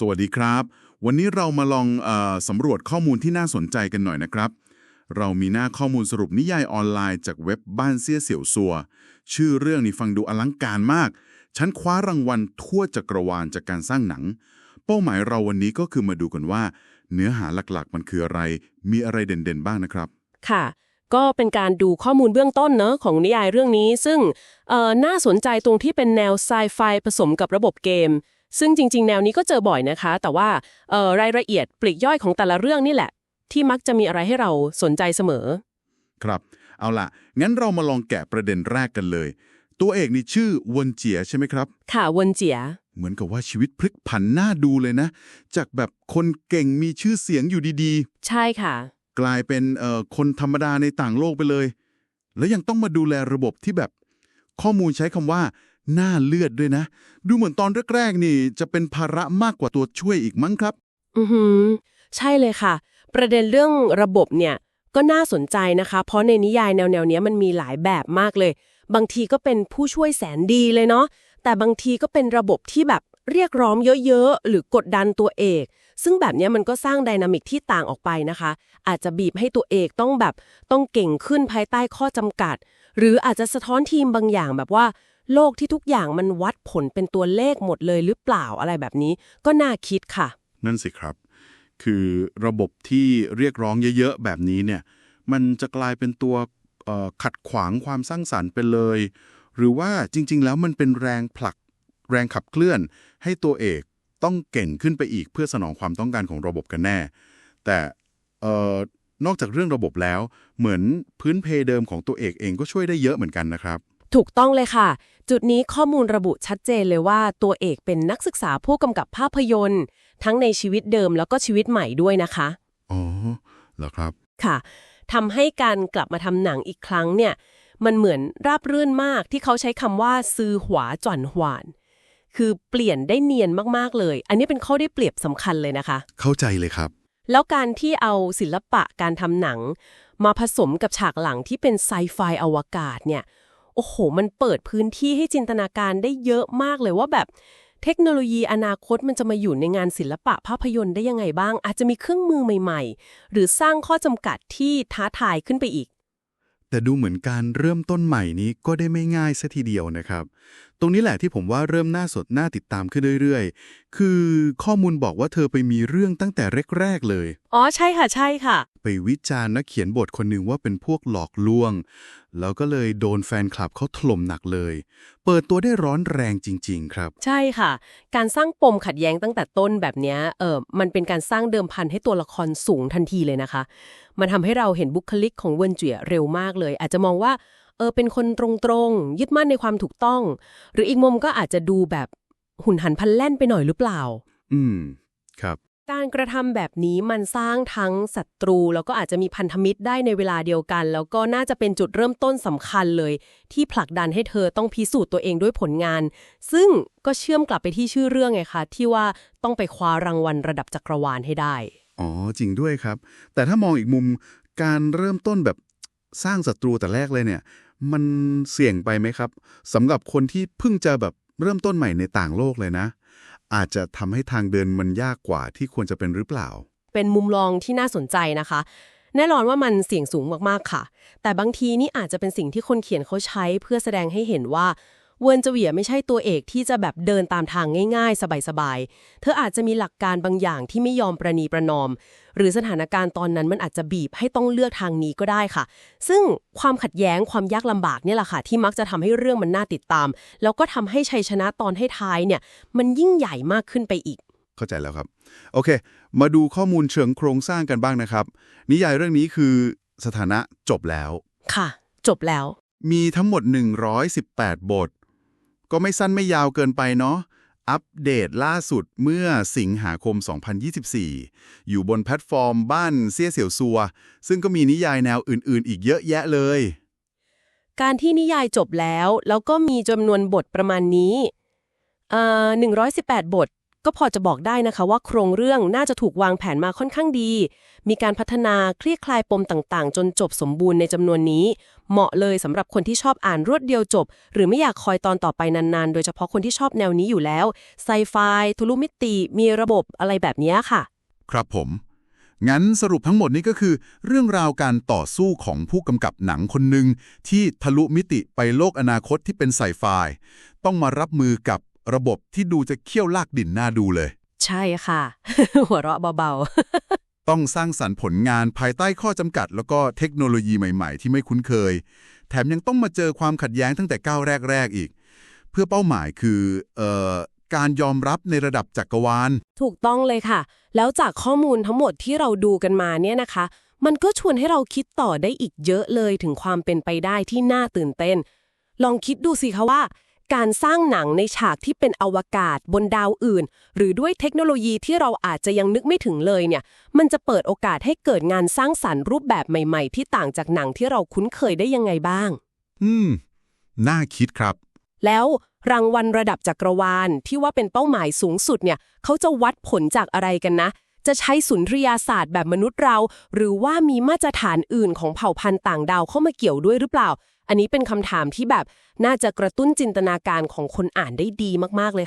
สวัสดีครับ วันนี้เรามาลองอสำรวจข้อมูลที่น่าสนใจกันหน่อยนะครับ เรามีหน้าข้อมูลสรุปนิยายออนไลน์จากเว็บบ้านเสี้ยเสี่ยวซัว ชื่อเรื่องนี้ฟังดูอลังการมาก ฉันคว้ารางวัลทั่วจักรวาลจากการสร้างหนัง เป้าหมายเราวันนี้ก็คือมาดูกันว่า เนื้อหาหลักๆ มันคืออะไร มีอะไรเด่นๆ บ้างนะครับ ค่ะก็เป็นการดูข้อมูลเบื้องต้นเนอะของนิยายเรื่องนี้ ซึ่งน่าสนใจตรงที่เป็นแนวไซไฟผสมกับระบบเกม ซึ่งจริง ๆ แนวนี้ก็เจอบ่อยนะคะ แต่ว่าเอ่อรายละเอียดปลีกย่อยของแต่ละเรื่องนี่แหละ ที่มักจะมีอะไรให้เราสนใจเสมอ ครับเอาล่ะ งั้นเรามาลองแกะประเด็นแรกกันเลย ตัวเอกนี่ชื่อวนเจียใช่ไหมครับ ค่ะวนเจีย เหมือนกับว่าชีวิตพลิกผันหน้าดูเลยนะ จากแบบคนเก่งมีชื่อเสียงอยู่ดีใช่ค่ะๆกลายเป็นเอ่อคนธรรมดาในต่างโลกไปเลย แล้วยังต้องมาดูแลระบบที่แบบ ข้อมูลใช้คำว่า หน้าเลือดด้วยนะ ดูเหมือนตอนแรกๆนี่ จะเป็นภาระมากกว่าตัวช่วยอีกมั้งครับ อือหือ ใช่เลยค่ะ ประเด็นเรื่องระบบเนี่ย ก็น่าสนใจนะคะ เพราะในนิยายแนวๆเนี้ยมันมีหลายแบบมากเลย บางทีก็เป็นผู้ช่วยแสนดีเลยเนาะแต่บางทีก็เป็นระบบที่แบบเรียกร้องเยอะๆ หรือกดดันตัวเอก ซึ่งแบบนี้มันก็สร้างไดนามิกที่ต่างออกไปนะคะ อาจจะบีบให้ตัวเอกต้องแบบต้องเก่งขึ้นภายใต้ข้อจำกัด หรืออาจจะสะท้อนทีมบางอย่างแบบว่า โลกที่ทุกอย่างมันวัดผลเป็นตัวเลขหมดเลยหรือเปล่าอะไรแบบนี้ ก็น่าคิดค่ะ นั่นสิครับ คือระบบที่เรียกร้องเยอะๆ แบบนี้เนี่ย มันจะกลายเป็นตัวขัดขวางความสร้างสรรค์ไปเลย หรือว่าจริง ๆ แล้วมันเป็นแรงผลักแรงขับเคลื่อน ให้ตัวเอกต้องเก่งขึ้นไปอีกเพื่อสนองความต้องการของระบบกันแน่ แต่นอกจากเรื่องระบบแล้ว เหมือนพื้นเพเดิมของตัวเอกเองก็ช่วยได้เยอะเหมือนกันนะครับ ถูกต้องเลยค่ะ จุดนี้ข้อมูลระบุชัดเจนเลยว่าตัวเอกเป็นนักศึกษาผู้กำกับภาพยนตร์ ทั้งในชีวิตเดิมแล้วก็ชีวิตใหม่ด้วยนะคะ อ๋อเหรอครับค่ะทำให้การกลับมาทำหนังอีกครั้งเนี่ย มันเหมือนราบรื่นมากที่เขาใช้คำว่าซื้อหวาจ่อนหวาน คือเปลี่ยนได้เนียนมากๆเลย อันนี้เป็นข้อได้เปรียบสำคัญเลยนะคะ เข้าใจเลยครับ แล้วการที่เอาศิลปะการทำหนัง มาผสมกับฉากหลังที่เป็นไซไฟอวกาศเนี่ย โอ้โห มันเปิดพื้นที่ให้จินตนาการได้เยอะมากเลยว่าแบบเทคโนโลยีอนาคตมันจะมาอยู่ในงานศิลปะภาพยนตร์ได้ยังไงบ้าง อาจจะมีเครื่องมือใหม่ ๆ หรือสร้างข้อจำกัดที่ท้าทายขึ้นไปอีก แต่ดูเหมือนการเริ่มต้นใหม่นี้ก็ได้ไม่ง่ายซะทีเดียวนะครับ ตรงนี้แหละที่ผมว่าเริ่มน่าสดน่าติดตามขึ้นเรื่อยๆ คือข้อมูลบอกว่าเธอไปมีเรื่องตั้งแต่แรกๆเลย อ๋อใช่ค่ะใช่ค่ะ ไปวิจารณ์นักเขียนบทคนหนึ่งว่าเป็นพวกหลอกลวง แล้วก็เลยโดนแฟนคลับเขาถล่มหนักเลย เปิดตัวได้ร้อนแรงจริง ๆ ครับ ใช่ค่ะ การสร้างปมขัดแย้งตั้งแต่ต้นแบบเนี้ยเออมันเป็นการสร้างเดิมพันให้ตัวละครสูงทันทีเลยนะคะ มันทำให้เราเห็นบุคลิกของเวินเจียเร็วมากเลย อาจจะมองว่า เออเป็นคนตรงๆ ยึดมั่นในความถูกต้อง หรืออีกมุมก็อาจจะดูแบบหุ่นหันพลันแล่นไปหน่อยหรือเปล่า อืม ครับ การกระทำแบบนี้มันสร้างทั้งศัตรู แล้วก็อาจจะมีพันธมิตรได้ในเวลาเดียวกัน แล้วก็น่าจะเป็นจุดเริ่มต้นสำคัญเลย ที่ผลักดันให้เธอต้องพิสูจน์ตัวเองด้วยผลงาน ซึ่งก็เชื่อมกลับไปที่ชื่อเรื่องไงคะที่ว่าต้องไปคว้ารางวัลระดับจักรวาลให้ได้ อ๋อจริงด้วยครับ แต่ถ้ามองอีกมุมการเริ่มต้นแบบสร้างศัตรูแต่แรกเลยเนี่ย มันเสี่ยงไปไหมครับสำหรับคนที่เพิ่งจะแบบเริ่มต้นใหม่ในต่างโลกเลยนะ อาจจะทำให้ทางเดินมันยากกว่าที่ควรจะเป็นหรือเปล่า เป็นมุมลองที่น่าสนใจนะคะ แน่นอนว่ามันเสี่ยงสูงมากๆค่ะ แต่บางทีนี่อาจจะเป็นสิ่งที่คนเขียนเขาใช้เพื่อแสดงให้เห็นว่า เวิร์นเจเวียไม่ใช่ตัวเอกที่จะแบบเดินตามทางง่ายๆ สบายๆ เธออาจจะมีหลักการบางอย่างที่ไม่ยอมประนีประนอม หรือสถานการณ์ตอนนั้นมันอาจจะบีบให้ต้องเลือกทางนี้ก็ได้ค่ะ ซึ่งความขัดแย้งความยากลำบากเนี่ยแหละค่ะ ที่มักจะทำให้เรื่องมันน่าติดตาม แล้วก็ทำให้ชัยชนะตอนให้ท้ายเนี่ยมันยิ่งใหญ่มากขึ้นไปอีก เข้าใจแล้วครับ โอเค มาดูข้อมูลเชิงโครงสร้างกันบ้างนะครับ นิยายเรื่องนี้คือสถานะจบแล้ว ค่ะ จบแล้ว มีทั้งหมด 118 บท ก็ไม่สั้นไม่ยาวเกินไปเนาะ อัปเดตล่าสุดเมื่อสิงหาคม 2024 อยู่บนแพลตฟอร์มบ้านเซี่ยเสี่ยวซัว ซึ่งก็มีนิยายแนวอื่น ๆ อีกเยอะแยะเลย การที่นิยายจบแล้ว แล้วก็มีจำนวนบทประมาณนี้เอ่อ118 บท ก็พอจะบอกได้นะคะว่าโครงเรื่องน่าจะถูกวางแผนมาค่อนข้างดี มีการพัฒนาคลี่คลายปมต่างๆ จนจบสมบูรณ์ในจำนวนนี้ เหมาะเลยสำหรับคนที่ชอบอ่านรวดเดียวจบ หรือไม่อยากคอยตอนต่อไปนานๆ โดยเฉพาะคนที่ชอบแนวนี้อยู่แล้วไซไฟทุลุมิติ มีระบบอะไรแบบนี้ค่ะ ครับผม งั้นสรุปทั้งหมดนี้ก็คือ เรื่องราวการต่อสู้ของผู้กำกับหนังคนหนึ่งที่ทะลุมิติไปโลกอนาคตที่เป็นไซไฟต้องมารับมือกับ ระบบที่ดูจะเคี่ยวลากดินหน้าดูเลย ใช่ค่ะ หัวเราะเบาต้องสร้างสรรค์ผลงานภายใต้ข้อจำกัด แล้วก็เทคโนโลยีใหม่ๆ ที่ไม่คุ้นเคย แถมยังต้องมาเจอความขัดแย้งตั้งแต่ก้าวแรก ๆ อีก เพื่อเป้าหมายคือเอ่อการยอมรับในระดับจักรวาลๆถูกต้องเลยค่ะ แล้วจากข้อมูลทั้งหมดที่เราดูกันมาเนี่ยนะคะ มันก็ชวนให้เราคิดต่อได้อีกเยอะเลยถึงความเป็นไปได้ที่น่าตื่นเต้น ลองคิดดูสิคะว่า การสร้างหนังในฉากที่เป็นอวกาศบนดาวอื่น หรือด้วยเทคโนโลยีที่เราอาจจะยังนึกไม่ถึงเลยเนี่ย มันจะเปิดโอกาสให้เกิดงานสร้างสรรค์รูปแบบใหม่ๆ ที่ต่างจากหนังที่เราคุ้นเคยได้ยังไงบ้าง อืม น่าคิดครับ แล้วรางวัลระดับจักรวาลที่ว่าเป็นเป้าหมายสูงสุดเนี่ย เขาจะวัดผลจากอะไรกันนะ จะใช้สุนทรียาศาสตร์แบบมนุษย์เรา หรือว่ามีมาตรฐานอื่นของเผ่าพันธุ์ต่างดาวเข้ามาเกี่ยวด้วยหรือเปล่า อันนี้เป็นคำถามที่แบบน่าจะกระตุ้นจินตนาการของคนอ่านได้ดีมากๆเลย